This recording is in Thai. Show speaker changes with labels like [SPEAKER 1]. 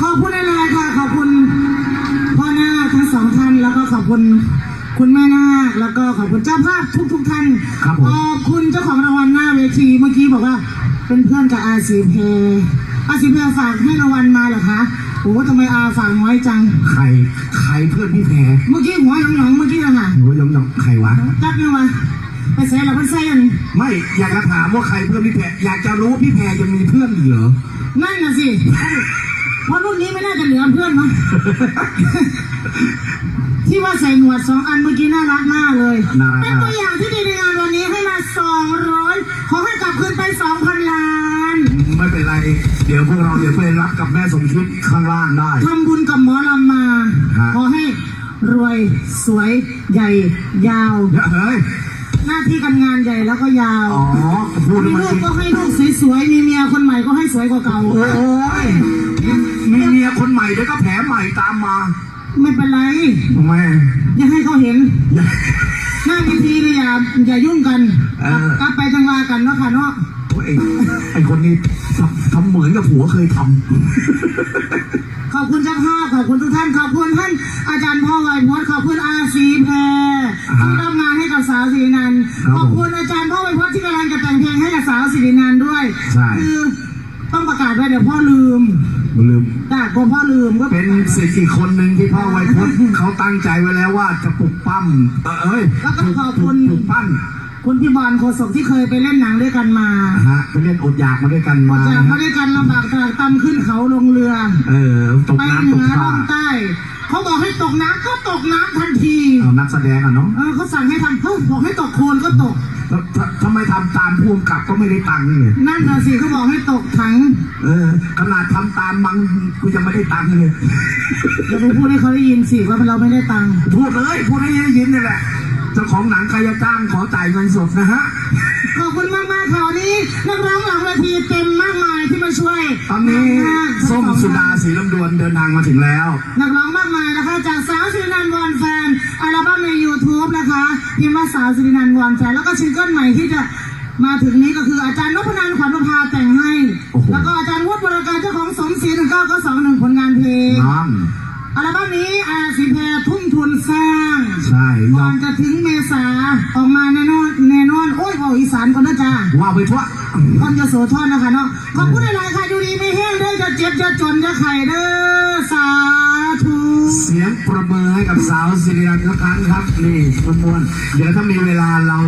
[SPEAKER 1] ขอบคุณอะไรค่ะ ขอบคุณพ่อนาคทั้งสองท่าน แล้วก็ขอบคุณคุณแม่นาคแล้วก็ขอบคุณเจ้าภาพทุกทุกๆท่าน
[SPEAKER 2] ครับผม
[SPEAKER 1] ขอบคุณเจ้าของรางวัลหน้าเวทีเมื่อกี้บอกว่า เป็นเพื่อนกับอาสีเพอาสีเพฝากให้รางวัลมาเหรอคะ โอ้ทำไมอาฝากน้อยจัง
[SPEAKER 2] ใคร ใครเพื่อนพี่แพร
[SPEAKER 1] เมื่อกี้หัวหนองๆเมื่อกี้อะค่ะ
[SPEAKER 2] หนูยองยองใครวะ
[SPEAKER 1] จับยังวะไปเสียหลับเส้น
[SPEAKER 2] ไม่อยากจะถามว่าใครเพื่อนพี่แพรอยากจะรู้ว่าพี่แพรยังมีเพื่อนอีกเหรอ
[SPEAKER 1] นั่นน่ะสิเพราะรุ่นนี้ไม่น่าจะเหลือเพื่อนมั้งที่ว่าใส่หนวดสองอันเมื่อกี้น่ารักมากเลย
[SPEAKER 2] น่ารัก
[SPEAKER 1] เป็น
[SPEAKER 2] มาก
[SPEAKER 1] ตัวอย่างที่
[SPEAKER 2] เดี๋ยวพวกเราเดี๋ยวไปรับกับแม่สมคิดข้างล่างได้
[SPEAKER 1] ทำบุญกับหมอลำมา
[SPEAKER 2] ฮะ
[SPEAKER 1] ขอให้รวยสวยใหญ่ ยาว
[SPEAKER 2] เดี๋ยวเฮ้ย
[SPEAKER 1] หน้าที่การงานใหญ่แล้วก็ยาว
[SPEAKER 2] อ๋อพูด
[SPEAKER 1] มี
[SPEAKER 2] มา
[SPEAKER 1] ลูก
[SPEAKER 2] สิ
[SPEAKER 1] ก็ให้ลูกสวยๆ มีเมียคนใหม่ก็ให้สวยกว่าเก่า
[SPEAKER 2] โอ้ยมีเมียคนใหม่เดี๋ยวก็แผลใหม่ตามมา
[SPEAKER 1] ไม่เป็นไร
[SPEAKER 2] แม่
[SPEAKER 1] อย่าให้เขาเห็น
[SPEAKER 2] อย่า
[SPEAKER 1] หน้าเวทีเนี่ยอย่าอย่ายุ่งกัน
[SPEAKER 2] เออ
[SPEAKER 1] กลับไปจังหวา กันเนาะค่ะเนาะ
[SPEAKER 2] โอ้ยไอ้ไอ้คนนี้ทำทำเหมือนกับผัวเคยท
[SPEAKER 1] ขอบคุณเจ้าภาพขอบคุณทุกท่านขอบคุณท่านอาจารย์พ่อไวยพจน์ขอบคุณอาซีแพรที่รับงานให้กับสาวสิรินันท์ขอบคุณอาจารย์พ่อไวยพจน์ที่กำลังจะแต่งเพลงให้กับสาวสิรินันท์ด้วยำ
[SPEAKER 2] ใช่
[SPEAKER 1] คือต้องประกาศไว้เดี๋ยวพ่อลืม
[SPEAKER 2] ลืม
[SPEAKER 1] แต่กลัวพ่อลืมก็
[SPEAKER 2] เป็นสิทธิ์อีกคนหนึ่งที่พ่อไวยพจน์เขาตั้งใจไว้แล้วว่าจะปลุกปั้มเออเอ้ย
[SPEAKER 1] แล้วก็ขอบคุณ
[SPEAKER 2] ปลุกปั้น
[SPEAKER 1] คุณพี่บอลโคศกที่เคยไปเล่นหนังด้วยกันมา
[SPEAKER 2] นะฮะไปเล่นอดอยากมาด้วยกันมา
[SPEAKER 1] จากมาด้วยกันลำบากตรากตำขึ้นเขาลงเรือ
[SPEAKER 2] เออตก
[SPEAKER 1] ไป
[SPEAKER 2] น้ำ
[SPEAKER 1] เห
[SPEAKER 2] ต
[SPEAKER 1] นื
[SPEAKER 2] ก
[SPEAKER 1] อ
[SPEAKER 2] ป
[SPEAKER 1] ล
[SPEAKER 2] ลาง
[SPEAKER 1] ใต้ เขาบอกให้ตกน้ำก็ตกน้ำทันที
[SPEAKER 2] เอานักแสดงอะเนาะ
[SPEAKER 1] เออเขาสั่งให้ทำเฮ้ยบอกให้ตกโคลนก็ตก
[SPEAKER 2] แล้วถ้าทำไมทำตามพ่วงกับก็ไม่ได้ตังค์เลย
[SPEAKER 1] นั่นน่ะสิเขาบอกให้ตกถัง
[SPEAKER 2] เออขนาดทำตามบังกูยังไม่ได้ตังค์เลย
[SPEAKER 1] อย่าไปพูดให้เขาได้ยินสิว่าเราไม่ได้ตังค์
[SPEAKER 2] พูดเลยพูดให้ได้ยินนี่แหละ เจ้าของหนังใครจะจ้างขอจ่ายเงินสดนะฮะ
[SPEAKER 1] ขอบคุณมากมากๆข่าวนี้นักร้องหลังเวทีเต็มมากมายที่มาช่วย
[SPEAKER 2] ตอนนี้ส้มสุดาสีลำดวนเดินทางมาถึงแล้ว
[SPEAKER 1] นักร้องมากมายนะคะ จากสาวสิรินันท์วอนแฟนอัลบั้มใน YouTube นะคะพิมพ์ว่าสาวสิรินันท์วอนแฟนแล้วก็ซิงเกิลใหม่ที่จะมาถึงนี้ก็คืออาจารย์นพนันท์ขวัญประภาแต่งให้
[SPEAKER 2] โอ้โห
[SPEAKER 1] แล้วก็อาจารย์วุฒิบรการเจ้าของสมศรีหนึ่งเก้าก็สองหนึ่งผลงานเพลง
[SPEAKER 2] น้อง
[SPEAKER 1] อัลบั้มนี้อาสีแพรทุ่มทุนสร้าง
[SPEAKER 2] ใช่ย
[SPEAKER 1] ก่
[SPEAKER 2] อ
[SPEAKER 1] อน
[SPEAKER 2] ม
[SPEAKER 1] จะถึงเมษา ออกมาแน่นอนแน่นอนโอ้ยบอกอีสานก่อนนะจ๊ะ
[SPEAKER 2] ว่าไปทั่ว
[SPEAKER 1] ก่อนจะโสธรนะคะเนาะขอบคุณหลายๆค่ะอยู่ดีไม่แห้งเด้อจะเจ็บจะจนจะไข่เด้อสาธุ
[SPEAKER 2] เสียงประเมินให้กับสาวสิริรันท์ทุกครั้งครับนี่มวลๆเดี๋ยวถ้ามีเวลาเรา